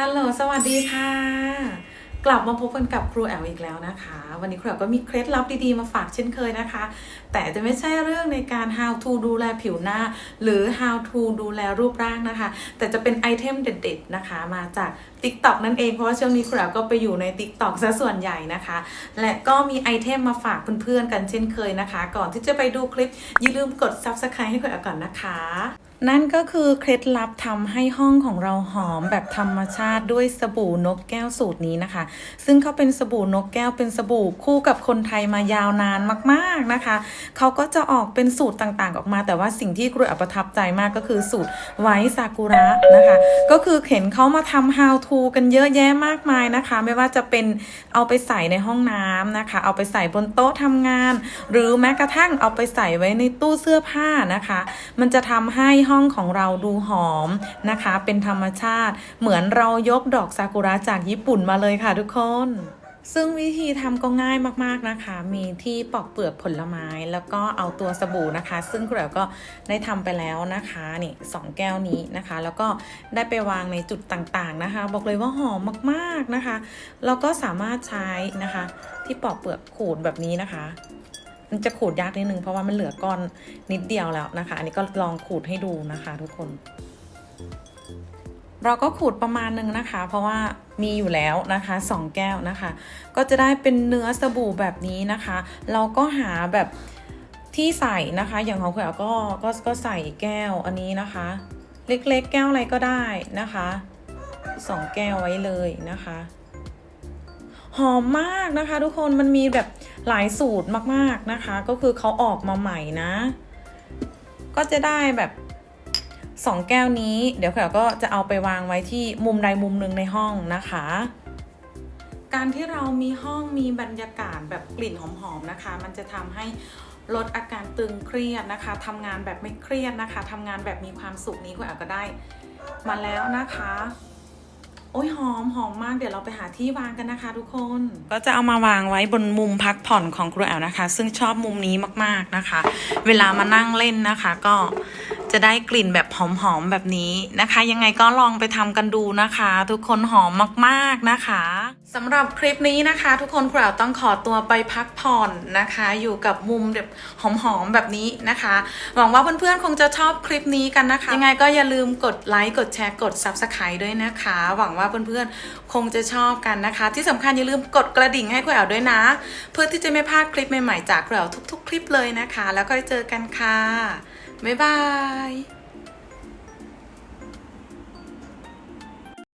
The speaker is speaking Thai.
ฮัลโหล สวัสดีค่ะ กลับมาพบกันกับครูแอลอีกแล้วนะคะ วันนี้ครูแอลก็มีเคล็ดลับดีๆมาฝากเช่นเคยนะคะ แต่จะไม่ใช่เรื่องในการ how to ดูแลผิวหน้า หรือ how to ดูแลรูปร่างนะคะ แต่จะเป็นไอเทมเด็ดๆนะคะ มาจาก TikTok นั่นเอง เพราะว่าช่วงนี้ครูแอลก็ไปอยู่ใน TikTok ซะส่วนใหญ่นะคะ และก็มีไอเทมมาฝากเพื่อนๆกันเช่นเคยนะคะ ก่อนที่จะไปดูคลิปอย่าลืมกด subscribe ให้ครูแอลก่อนนะคะ นั่นก็คือเคล็ดลับทำให้ห้องของเราหอมแบบธรรมชาติด้วยสบู่นกแก้วสูตรนี้นะคะ ซึ่งเขาเป็นสบู่นกแก้วเป็นสบู่คู่กับคนไทยมายาวนานมากๆนะคะ เขาก็จะออกเป็นสูตรต่างๆ ออกมา แต่ว่าสิ่งที่ครูแอประทับใจมากก็คือสูตรไว้ซากุระนะคะ ก็คือเห็นเขามาทำ how to กันเยอะแยะมากมายนะคะ ไม่ว่าจะเป็นเอาไปใส่ในห้องน้ำนะคะ เอาไปใส่บนโต๊ะทำงาน หรือแม้กระทั่งเอาไปใส่ไว้ในตู้เสื้อผ้านะคะ มันจะทำให้ห้องของเราดูหอมนะคะ เป็นธรรมชาติ เหมือนเรายกดอกซากุระจากญี่ปุ่นมาเลยค่ะทุกคนซึ่งวิธีทำก็ง่ายมากๆนะคะ มีที่ปอกเปลือกผลไม้ แล้วก็เอาตัวสบู่นะคะ ซึ่งครูแอ๋วก็ได้ทำไปแล้วนะคะนี่สองแก้วนี้นะคะ แล้วก็ได้ไปวางในจุดต่างๆนะคะ บอกเลยว่าหอมมากๆนะคะ แล้วก็สามารถใช้นะคะ ที่ปอกเปลือกขูดแบบนี้นะคะ มันจะขูดยากนิดนึงเพราะว่ามันเหลือก้อนนิดเดียวแล้วนะคะ อันนี้ก็ลองขูดให้ดูนะคะทุกคน เราก็ขูดประมาณนึงนะคะ เพราะว่ามีอยู่แล้วนะคะสองแก้วนะคะ ก็จะได้เป็นเนื้อสบู่แบบนี้นะคะ เราก็หาแบบที่ใส่นะคะ อย่างของคุณแอ๋วก็ก็ก็ใส่แก้วอันนี้นะคะ เล็กๆ แก้วอะไรก็ได้นะคะสองแก้วไว้เลยนะคะ หอมมากนะคะ ทุกคนมันมีแบบ หลายสูตรมากๆนะคะ ก็คือเขาออกมาใหม่นะ ก็จะได้แบบสองแก้วนี้ เดี๋ยวแขวก็จะเอาไปวางไว้ที่มุมใดมุมหนึ่งในห้องนะคะ การที่เรามีห้องมีบรรยากาศแบบกลิ่นหอมๆนะคะ มันจะทำให้ลดอาการตึงเครียดนะคะทำงานแบบไม่เครียดนะคะทำงานแบบมีความสุขนี้คุณอาก็ได้มาแล้วนะคะ อ้ยหอมหอมมากเดี๋ยวเราไปหาที่วางกันนะคะ ทุกคน ก็จะเอามาวางไว้บนมุมพักผ่อนของครูแอลนะคะ ซึ่งชอบมุมนี้มากๆนะคะ เวลามานั่งเล่นนะคะ ก็ จะได้กลิ่นแบบหอมๆแบบนี้นะคะ ยังไงก็ลองไปทำกันดูนะคะ ทุกคนหอมมากๆนะคะสำหรับคลิปนี้นะคะ ทุกคนครูแอต้องขอตัวไปพักผ่อนนะคะ อยู่กับมุมแบบหอมๆแบบนี้นะคะ หวังว่าเพื่อนๆคงจะชอบคลิปนี้กันนะคะ ยังไงก็อย่าลืมกดไลค์กดแชร์กด Subscribe ด้วยนะคะ หวังว่าเพื่อนๆคงจะชอบกันนะคะ ที่สำคัญอย่าลืมกดกระดิ่งให้ครูแอด้วยนะ เพื่อที่จะไม่พลาดคลิปใหม่ๆจากครูแอทุก ๆ คลิปเลยนะคะ แล้วก็เจอกันค่ะ บ๊ายบาย